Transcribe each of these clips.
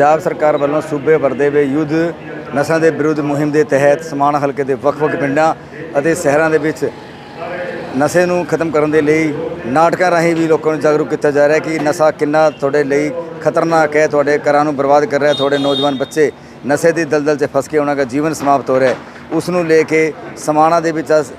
ਪੰਜਾਬ ਸਰਕਾਰ ਵੱਲੋਂ ਸੂਬੇ ਵਰਦੇ ਵੇ ਯੁੱਧ ਨਸ਼ਾ ਦੇ ਵਿਰੁੱਧ ਮੁਹਿੰਮ ਦੇ ਤਹਿਤ ਸਮਾਨ ਹਲਕੇ ਦੇ ਵੱਖ-ਵੱਖ ਪਿੰਡਾਂ ਅਤੇ ਸ਼ਹਿਰਾਂ ਦੇ ਵਿੱਚ ਨਸ਼ੇ ਨੂੰ ਖਤਮ ਕਰਨ ਦੇ ਲਈ ਨਾਟਕਾਂ ਰਾਹੀਂ ਵੀ ਲੋਕਾਂ ਨੂੰ ਜਾਗਰੂਕ ਕੀਤਾ ਜਾ ਰਿਹਾ ਕਿ ਨਸ਼ਾ ਕਿੰਨਾ ਤੁਹਾਡੇ ਲਈ ਖਤਰਨਾਕ ਹੈ, ਤੁਹਾਡੇ ਘਰਾਂ ਨੂੰ ਬਰਬਾਦ ਕਰ ਰਿਹਾ ਤੁਹਾਡੇ ਨੌਜਵਾਨ ਬੱਚੇ ਨਸ਼ੇ ਦੀ ਦਲਦਲ 'ਚ ਫਸ ਕੇ ਉਹਨਾਂ ਦਾ ਜੀਵਨ ਸਮਾਪਤ ਹੋ ਰਿਹਾ ਉਸ ਨੂੰ ਲੈ ਕੇ ਸਮਾਣਾ ਦੇ ਵਿੱਚ ਅੱਜ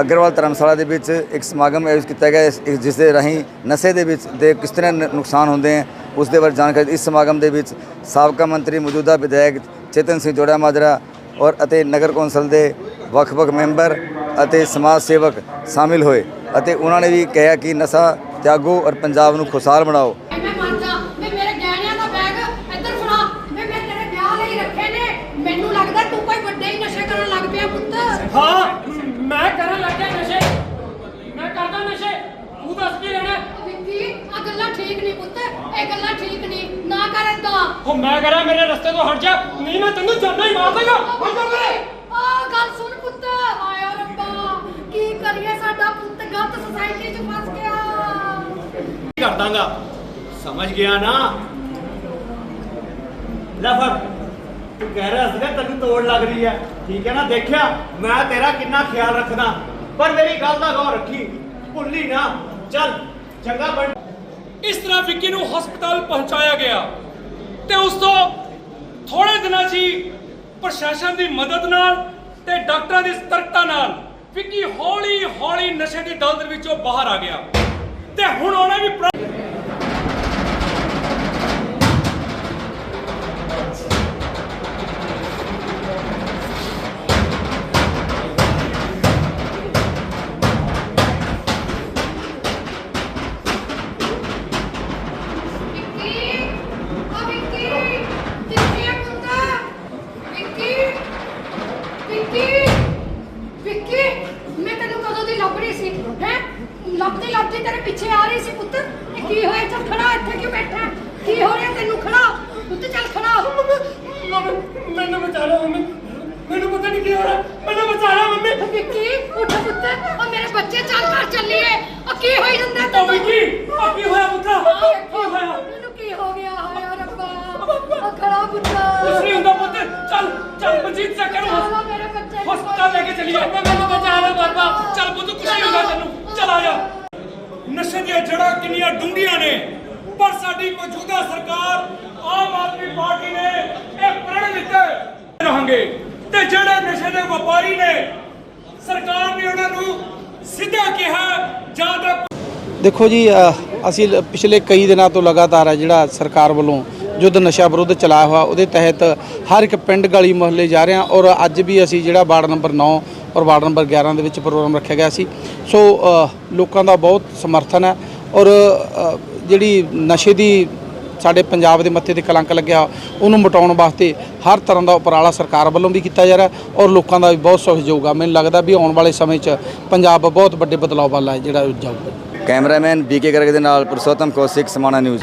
ਅਗਰਵਾਲ ਧਰਮਸ਼ਾਲਾ ਦੇ ਵਿੱਚ ਇੱਕ ਸਮਾਗਮ ਆਯੋਜਿਤ ਕੀਤਾ ਗਿਆ ਜਿਸ ਦੇ ਰਾਹੀਂ ਨਸ਼ੇ ਦੇ ਵਿੱਚ ਦੇ ਕਿਸ ਤਰ੍ਹਾਂ ਨੁਕਸਾਨ ਹੁੰਦੇ ਹਨ ਉਸ ਦੇ ਬਾਰੇ ਜਾਣਕਾਰੀ ਇਸ ਸਮਾਗਮ ਦੇ ਵਿੱਚ ਸਾਬਕਾ ਮੰਤਰੀ ਮੌਜੂਦਾ ਵਿਧਾਇਕ ਚੇਤਨ ਸਿੰਘ ਜੋੜਾ ਮਾਜਰਾ ਔਰ ਅਤੇ ਨਗਰ ਕੌਂਸਲ ਦੇ ਵੱਖ-ਵੱਖ ਮੈਂਬਰ ਅਤੇ ਸਮਾਜ ਸੇਵਕ ਸ਼ਾਮਿਲ ਹੋਏ ਅਤੇ ਉਹਨਾਂ ਨੇ ਵੀ ਕਿਹਾ ਕਿ ਨਸ਼ਾ ਤਿਆਗੋ ਔਰ ਪੰਜਾਬ ਨੂੰ ਖੁਸ਼ਹਾਲ ਬਣਾਓ ਮੈਂ ਮੰਨ ਜਾ ਵੀ ਮੇਰੇ ਗਹਿਣਿਆਂ ਦਾ ਬੈਗ ਇੱਧਰ ਫੜਾ ਵੀ ਮੈਂ ਤੇਰੇ ਵਿਆਹ ਲਈ ਰੱਖੇ ਨੇ ਮੈਨੂੰ ਲੱਗਦਾ ਤੂੰ ਕੋਈ ਵੱਡੇ ਹੀ ਨਸ਼ੇ ਕਰਨ ਲੱਗ ਪਿਆ ਪੁੱਤ ਹਾਂ ਮੈਂ ਕਰਨ ਲੱਗਿਆ ਨਸ਼ੇ ਮੈਂ ਕਰਦਾ ਨਸ਼ੇ ਤੂੰ ਦੱਸ ਕੀ ਲੈਣਾ ਵਿੱਕੀ ਆ ਗੱਲਾਂ ਠੀਕ ਨਹੀਂ ਪੁੱਤ ਇਹ ਗੱਲਾਂ ਠੀਕ ਨਹੀਂ। ਨਾ ਕਰ ਏਦਾਂ ਉਹ ਮੈਂ ਕਰਾਂ ਮੇਰੇ ਰਸਤੇ ਤੋਂ ਹਟ ਜਾ। ਨਹੀਂ ਮੈਂ ਤੈਨੂੰ ਜਾਨਾ ਹੀ ਮਾਰ ਦੇਗਾ। ਹਟ ਜਾ ਮੇਰੇ। ਆ ਗੱਲ ਸੁਣ ਪੁੱਤ। ਆਇਆ ਰੱਬਾ ਕੀ ਕਰੀਏ ਸਾਡਾ ਪੁੱਤ ਗਲਤ ਸੁਸਾਇਟੀ 'ਚ ਫਸ ਗਿਆ। ਕਰ ਦਾਂਗਾ ਸਮਝ ਗਿਆ ਨਾ? ਲੈ ਫੜ। ਤੂੰ ਕਹਿ ਰਿਹਾ ਸੀਗਾ ਤੈਨੂੰ ਤੋੜ ਲੱਗ ਰਹੀ ਹੈ। ਠੀਕ ਹੈ ਨਾ? ਦੇਖਿਆ ਮੈਂ ਤੇਰਾ ਕਿੰਨਾ ਖਿਆਲ ਰੱਖਦਾ। ਪਰ ਮੇਰੀ ਗੱਲ ਦਾ ਗੌਰ ਰੱਖੀ। ਭੁੱਲੀ ਨਾ। ਚੱਲ ਚੰਗਾ ਬਣ ਇਸ ਤਰ੍ਹਾਂ ਵਿੱਕੀ ਨੂੰ ਹਸਪਤਾਲ ਪਹੁੰਚਾਇਆ ਗਿਆ। ਤੇ ਉਸ ਤੋਂ ਥੋੜੇ ਦਿਨਾਂ 'ਚ ਹੀ ਪ੍ਰਸ਼ਾਸਨ ਦੀ ਮਦਦ ਨਾਲ ਤੇ ਡਾਕਟਰਾਂ ਦੀ ਸਤਰਕਤਾ ਨਾਲ ਵਿੱਕੀ ਹੌਲੀ ਹੌਲੀ ਨਸ਼ੇ ਦੀ ਦਲਦਲ ਵਿੱਚੋਂ ਬਾਹਰ ਆ ਗਿਆ। ਤੇ ਹੁਣ ਉਹਨੇ ਵੀ ਲੱਭਦੀ ਲੱਭਦੀ ਤੇਰੇ ਪਿੱਛੇ ਆ ਰਹੀ ਸੀ ਪੁੱਤ ਇਹ ਕੀ ਹੋਇਆ ਚੱਲ ਖੜਾ ਇੱਥੇ ਕਿਉਂ ਬੈਠਾ ਹੈ? ਕੀ ਹੋ ਰਿਹਾ ਤੈਨੂੰ ਖੜਾ ਪੁੱਤ ਚੱਲ ਖੜਾ ਹੋ ਮੰਮੀ ਮੈਨੂੰ ਬਚਾ ਲਓ ਮੰਮੀ ਮੈਨੂੰ ਪਤਾ ਨਹੀਂ ਕੀ ਹੋ ਰਿਹਾ ਮੈਨੂੰ ਬਚਾ ਲਓ ਮੰਮੀ ਵਿੱਕੀ ਉੱਠ ਪੁੱਤ ਉਹ ਮੇਰੇ ਬੱਚੇ ਚੱਲ ਘਰ ਚੱਲੀਏ ਉਹ ਕੀ ਹੋਈ ਜਾਂਦਾ ਉਹ ਵਿੱਕੀ ਆ ਕੀ ਹੋਇਆ ਚੱਲ ਮਜੀਦ ਚੱਕ ਕਰੋ ਚਲੋ ਮੇਰੇ ਬੱਚੇ ਨੂੰ ਹਸਪਤਾਲ ਲੈ ਕੇ ਚਲੀਏ ਮੈਨੂੰ ਬਚਾ ਲਓ ਬਾਬਾ ਚੱਲ ਪੁੱਤ ਕੁਛ ਨਹੀਂ ਹੁੰਦਾ ਤੈਨੂੰ। ਚੱਲ ਆ ਜਾ। ਨਸ਼ੇ ਦੀਆਂ ਜੜ੍ਹਾਂ ਕਿੰਨੀਆਂ ਡੂੰਘੀਆਂ ਨੇ ਪਰ ਸਾਡੀ ਮੌਜੂਦਾ ਸਰਕਾਰ ਆਮ ਆਦਮੀ ਪਾਰਟੀ ਨੇ ਇਹ ਪ੍ਰਣ ਲਿੱਤੇ। ਰਹਾਂਗੇ। ਤੇ ਜਿਹੜੇ ਨਸ਼ੇ ਦੇ ਵਪਾਰੀ ਨੇ ਸਰਕਾਰ ਨੇ ਉਹਨਾਂ ਨੂੰ ਸਿੱਧਾ ਕਿਹਾ ਜਾਂ ਤਾਂ ਦੇਖੋ ਜੀ ਅਸੀਂ ਪਿਛਲੇ ਕਈ ਦਿਨਾਂ ਤੋਂ ਲਗਾਤਾਰ ਹੈ ਜਿਹੜਾ ਸਰਕਾਰ ਵੱਲੋਂ ਯੁੱਧ ਨਸ਼ਾ ਵਿਰੁੱਧ ਚਲਾਇਆ ਹੋਇਆ ਉਹਦੇ ਤਹਿਤ ਹਰ ਇੱਕ ਪਿੰਡ ਗਲੀ ਮੁਹੱਲੇ ਜਾ ਰਹੇ ਹਾਂ ਔਰ ਅੱਜ ਵੀ ਅਸੀਂ ਜਿਹੜਾ ਵਾਰਡ ਨੰਬਰ 9 ਔਰ ਵਾਰਡ ਨੰਬਰ 11 ਦੇ ਵਿੱਚ ਪ੍ਰੋਗਰਾਮ ਰੱਖਿਆ ਗਿਆ ਸੀ। ਸੋ ਲੋਕਾਂ ਦਾ ਬਹੁਤ ਸਮਰਥਨ ਹੈ ਔਰ ਜਿਹੜੀ ਨਸ਼ੇ ਦੀ ਸਾਡੇ ਪੰਜਾਬ ਦੇ ਮੱਥੇ ਤੇ ਕਲੰਕ ਲੱਗਿਆ, ਉਹਨੂੰ ਮਿਟਾਉਣ ਵਾਸਤੇ ਹਰ ਤਰ੍ਹਾਂ ਦਾ ਉਪਰਾਲਾ ਸਰਕਾਰ ਵੱਲੋਂ ਵੀ ਕੀਤਾ ਜਾ ਰਿਹਾ ਔਰ ਲੋਕਾਂ ਦਾ ਵੀ ਬਹੁਤ ਸਹਿਯੋਗ ਆ। ਮੈਨੂੰ ਲੱਗਦਾ ਵੀ ਆਉਣ ਵਾਲੇ ਸਮੇਂ 'ਚ ਪੰਜਾਬ ਬਹੁਤ ਵੱਡੇ ਬਦਲਾਅ ਵੱਲ ਹੈ ਜਿਹੜਾ ਜਾਊਗਾ। ਕੈਮਰਾਮੈਨ ਬੀਕੇ ਗਰਗ ਦੇ ਨਾਲ ਪੁਰਸ਼ੋਤਮ ਕੌਸ਼ਿਕ, ਸਮਾਣਾ ਨਿਊਜ਼।